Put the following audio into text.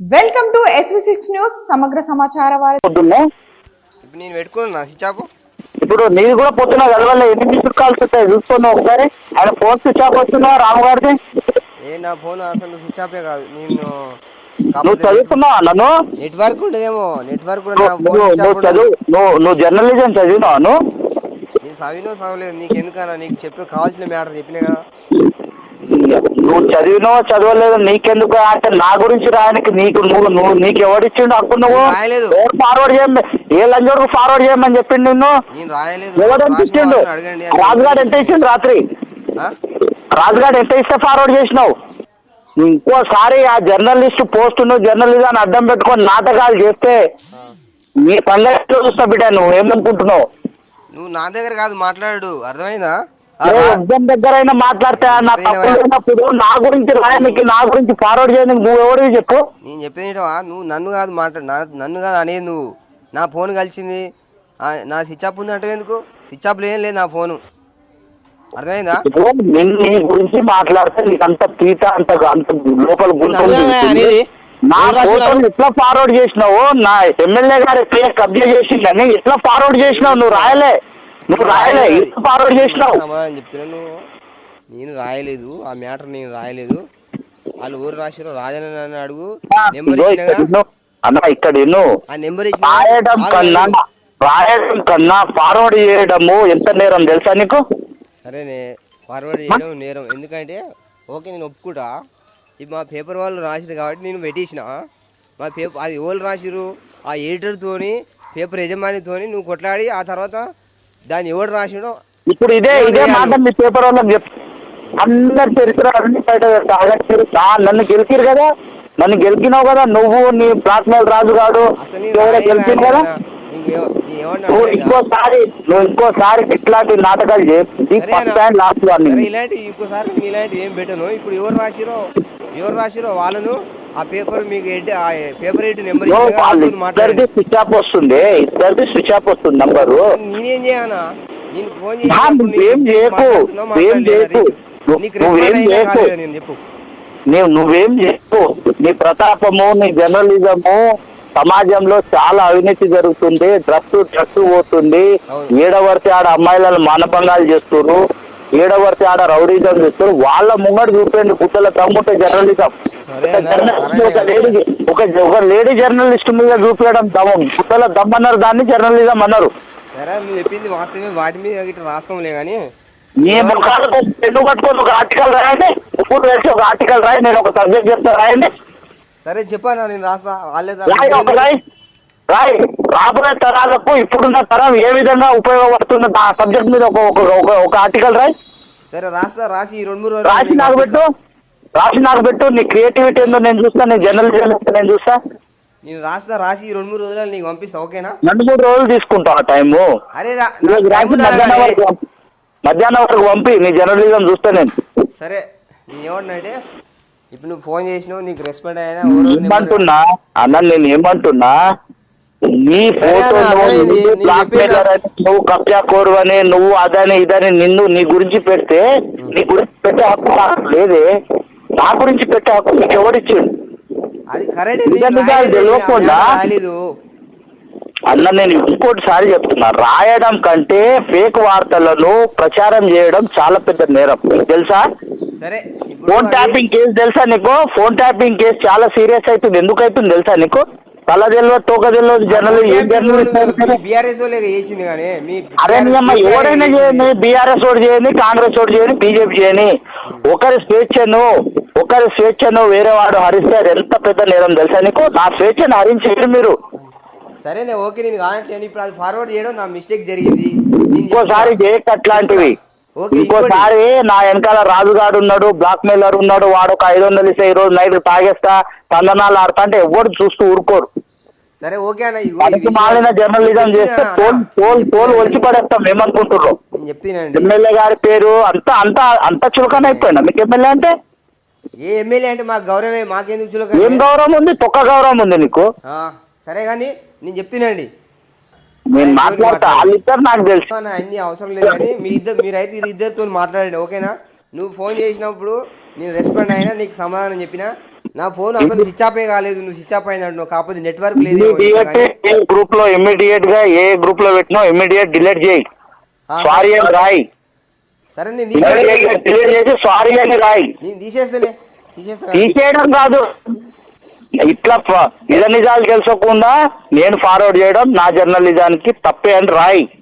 Welcome to SV six news సమగ్ర సమాచార ఇప్పుడు నేను పెట్టుకున్నా స్విచ్ ఆఫ్ ఇప్పుడు నీది కూడా పొద్దున కలవలే ఎన్ని మిస్డ్ కాల్స్ వస్తాయి చూసుకున్నావు ఒకసారి. ఆయన ఫోన్ స్విచ్ ఆఫ్ వస్తున్నా రాము గారిది? ఏ నా ఫోన్ అసలు స్విచ్ ఆఫే కాదు నేను నువ్వు చదువుకున్నావా నన్ను? నెట్వర్క్ ఉండదేమో నెట్వర్క్ నువ్వు ఫోన్ నువ్వు జర్నలిజం చదివినావా నువ్వు? నేను చదివినో చదవలేదు నీకు ఎందుకన్నా నీకు చెప్పే కావాల్సిన మ్యాటర్ చెప్పినా కదా. నువ్వు చదివినావో చదవలేదు నీకెందుకు? అంటే నా గురించి రాయడానికి నీకు నువ్వు నువ్వు నీకు ఎవడిచ్చిండు అప్పుడు నువ్వు. ఫార్వర్డ్ చేయమని ఏ లంజోడుకు ఫార్వర్డ్ చేయమని చెప్పిండు నిన్ను? నేను రాయలేదు. ఎవడు ఎంత రాసిన ఇచ్చిండు? వాళ్ళని అడగండి అని రాజుగాడు ఎంత ఇచ్చిండు రాత్రి? ఆ? రాజుగాడు ఎంత ఇస్తే ఫార్వర్డ్ చేసినావు? ఇంకోసారి ఆ జర్నలిస్ట్ పోస్ట్ నువ్వు జర్నలిజం అడ్డం పెట్టుకొని నాటకాలు చేస్తే నీ పండగ చూస్తా బిడ్డ నువ్వు? ఏమనుకుంటున్నావు? నువ్వు నా దగ్గర కాదు మాట్లాడు. అర్థమైందా? ఎగ్జామ్ దగ్గరైనా మాట్లాడితే నా తప్పు లేనప్పుడు నా గురించి రాయడానికి నా గురించి ఫార్వర్డ్ చేయడానికి నువ్వు ఎవడివి చెప్పు. నేను చెప్పేది నువ్వు నన్ను కాదు మాట్లాడు నా- నన్ను కాదు అనేది నువ్వు. నా ఫోన్ కలిసింది. నా స్విచ్ ఆఫ్ ఉంది అంటే ఎందుకు? స్విచ్ ఆఫ్ ఏం లేదు నా ఫోను. అర్థమైందా? నిన్ను నీ గురించి మాట్లాడితే నీకు అంత పీట అంత అంత లోపల అనేది. నా ఎవరు? ఫోటోని ఎట్లా ఫార్వర్డ్ చేసినావు నా ఎమ్మెల్యే గారు ఎట్లా కబ్జా చేసిందని ఎట్లా ఫార్వర్డ్ చేసినావు? నువ్వు రాయలే. నువ్వు రాయలే ఎట్లా ఫార్వర్డ్ చేసినావు. సమాధానం చెప్తున్నాను నేను రాయలేదు ఆ మ్యాటర్ నేను రాయలేదు. వాళ్ళు ఊరు రాశారు రాజన్న అడుగు. నెంబర్ ఇక్కడ విను. అన్న ఇక్కడ విను ఆ నెంబర్ ఇచ్చిన రాయడం కన్నా రాయడం కన్నా ఫార్వర్డ్ చేయడము ఎంత నేరం తెలుసా నీకు? సరేనే ఫార్వర్డ్ చేయడం నేరం. ఎందుకంటే ఓకే నేను ఒప్పుకుంటా. ఇది మా పేపర్ వాళ్ళు రాసిరు కాబట్టి నేను పెట్టేసిన. మా పేపర్ అది ఎవరు రాసిరు ఆ ఎడిటర్తోని పేపర్ యజమానితోని నువ్వు కొట్లాడి ఆ తర్వాత దాన్ని ఎవడు రాసిడో ఇప్పుడు ఇదే ఇదే మాట మీ పేపర్ వాళ్ళకి చెప్. అందరి చరిత్ర అన్ని బయట నన్ను గెలిచిరు కదా. నన్ను గెలిచినావు కదా. నువ్వు నీ బ్లాక్మెయిల్ రాజు ఎవరో గెలిచింది కదా? నువ్వు? ఇంకోసారి నువ్వు ఇంకోసారి ఇట్లాంటి నాటకాలు చేసి ఫస్ట్. టైం లాస్ట్ వార్నింగ్ ఇలాంటి ఇంకోసారి ఇలాంటి ఏం పెట్టను. ఇప్పుడు ఎవరు రాసిరో? ఎవరు రాసిరో వాళ్ళను? ఆ పేపర్ మీకు ఆ పేపర్ ఎడ్ నెంబర్ ఇద్దరిది స్విచ్ ఆఫ్ వస్తుంది. ఇద్దరిది స్విచ్ ఆఫ్ వస్తుంది నంబరు. నేనేం చేయనా నేను ఫోన్ చేసి. నీకు- రెస్పాండ్. కాలేదా నేను చెప్పు. నీవు నువ్వేం చెప్పు నీ ప్రతాపము నీ జర్నలిజము సమాజంలో చాలా అవినీతి జరుగుతుంది. డ్రగ్స్ డ్రగ్స్ పోతుంది. ఏడవర్తి ఆడ అమ్మాయిలను మానభంగాలు చేస్తున్నారు ఏడవర్తి ఆడ రౌడీజం చేస్తారు. వాళ్ళ ముంగడు చూపండి గుట్టల తమ్ముంటే జర్నలిజం. ఒక ఒక. లేడీ జర్నలిస్ట్ మీద చూపించడం దమ్మం గుట్టల దమ్మన్నారు దాన్ని జర్నలిజం అన్నారు. సరే నువ్వు చెప్పింది వాస్తవమే. వాటి మీద ఇట్లా రాస్తాంలే కానీ నీ ముఖాలకు ఎందుకు పట్టుకొని ఒక ఆర్టికల్ రాయండి. ఇప్పుడు వేసి ఒక ఆర్టికల్ రాయి నేను ఒక సబ్జెక్ట్ చెప్తా రాయండి. సరే చెప్పానా నేను రాస్తా. వాళ్ళే రాయి. రాయి. రాబోయే తరాలకు ఇప్పుడున్న తరం ఏ విధంగా ఉపయోగపడుతున్న ఆ సబ్జెక్ట్ మీద ఒక ఒక- ఆర్టికల్ రాయి. సరే రాస్తా రాసి ఈ రెండు మూడు రోజులు రాసి నీకు. పెట్టు రాసి నాకు పెట్టు నీ క్రియేటివిటీ ఏందో నేను చూస్తా నీ జర్నలిజం నేను చూస్తా. నేను రాస్తా రాసి ఈ రెండు మూడు రోజులు నీకు పంపిస్తా ఓకేనా? రెండు మూడు రోజులు తీసుకుంటా ఆ టైము అరే మధ్యాహ్నం. వరకు పంపి. నీ జర్నలిజం చూస్తా నేను. సరే నేను ఏమంటున్నానంటే ఇప్పుడు నువ్వు ఫోన్ చేసినావు నీకు రెస్పాండ్ అయినా ఏమంటున్నా అన్న నేను ఏమంటున్నా నీ ఫోటో నువ్వు కబ్జా కోరు అని నువ్వు అదని ఇదని నిన్ను నీ గురించి పెడితే నీ గురించి పెట్టే హక్కు నాకు లేదే. నా గురించి పెట్టే హక్కు నీకు ఎవరిచ్చిండు తెలియకుండా? అన్న నేను ఇంకోటిసారి చెప్తున్నా. రాయడం కంటే ఫేక్ వార్తలను ప్రచారం చేయడం చాలా పెద్ద నేరం. తెలుసా? ఫోన్ ట్యాపింగ్ కేసు తెలుసా నీకు? ఫోన్ ట్యాపింగ్ కేసు చాలా సీరియస్ అవుతుంది. ఎందుకు అవుతుంది తెలుసా నీకు? తల తెలియదు తోక తెలియదు జర్నల్ ఏం జర్నలిస్ట్ మీ బీఆర్ఎస్ చేసింది కానీ అరే ఎవరైనా చేయని బీఆర్ఎస్ ఓటు చేయని కాంగ్రెస్ ఓటు చేయని బీజేపీ చేయని ఒకరి స్వేచ్ఛను ఒకరి స్వేచ్ఛను వేరే వాడు హరిస్తే ఎంత పెద్ద నేరం తెలుసా నీకు? నా స్వేచ్ఛను హరించారు మీరు. సరే నేను ఓకే నేను కాదని ఇప్పుడు అది ఫార్వర్డ్ చేయడం నా మిస్టేక్ జరిగింది. ఇంకోసారి. చేయక అట్లాంటివి. ఓకే ఇంకోసారి నా వెనకాల రాజుగాడు ఉన్నాడు బ్లాక్ మెయిలర్ ఉన్నాడు వాడు ఒక ఐదు వందలు ఇస్తే ఈ రోజు నైట్ తాగేస్తా తందనాలు ఆడతా అంటే ఎవరు చూస్తూ ఊరుకోరు. సరే ఓకే అన్న మాలిన జర్నలిజం నేను చేస్తే నేను తోలు చెప్తున్నా ఒలిచి పడేస్తాం ఏమనుకుంటున్నాం ఎమ్మెల్యే గారి పేరు అంత అంత అంత చులకన అయిపోయిందా? మీకు ఎమ్మెల్యే అంటే? ఏ ఎమ్మెల్యే అంటే మాకు గౌరవమే మాకెందుకు చులక ఏం గౌరవం ఉంది? తొక్క గౌరవం ఉంది నీకు. ఆ, సరే కానీ నేను చెప్తున్నాండి నేను మాట్లాడతా. వాళ్ళిద్దరు నాకు తెలుసు. అన్ని అవసరం లేదు కానీ మీ ఇద్దరు మీరైతే ఈ ఇద్దరితో మాట్లాడండి ఓకేనా? నువ్వు ఫోన్ చేసినప్పుడు నేను రెస్పాండ్ అయినా నీకు సమాధానం చెప్పినా? నా ఫోన్ అసలు స్విచ్ ఆఫ్ కాలేదు నువ్వు స్విచ్ ఆఫ్ అయింది అంటున్నావు కాకపోతే నెట్వర్క్ లేదు గ్రూప్లో ఇమ్మీడియట్గా ఏ గ్రూప్లో పెట్టినావు ఇమ్మీడియట్ డిలీట్ చేయి. సారీ అని రాయి. సరే నేను డిలీట్ చేసి సారీ అని రాయి. నేను తీసేస్తలే తీసేస్తా తీసేయడం కాదు. ఇట్లా నిజ నిజాలు తెలుసుకోకుండా నేను ఫార్వర్డ్ చేయడం నా జర్నలిజానికి తప్పే అని రాయి.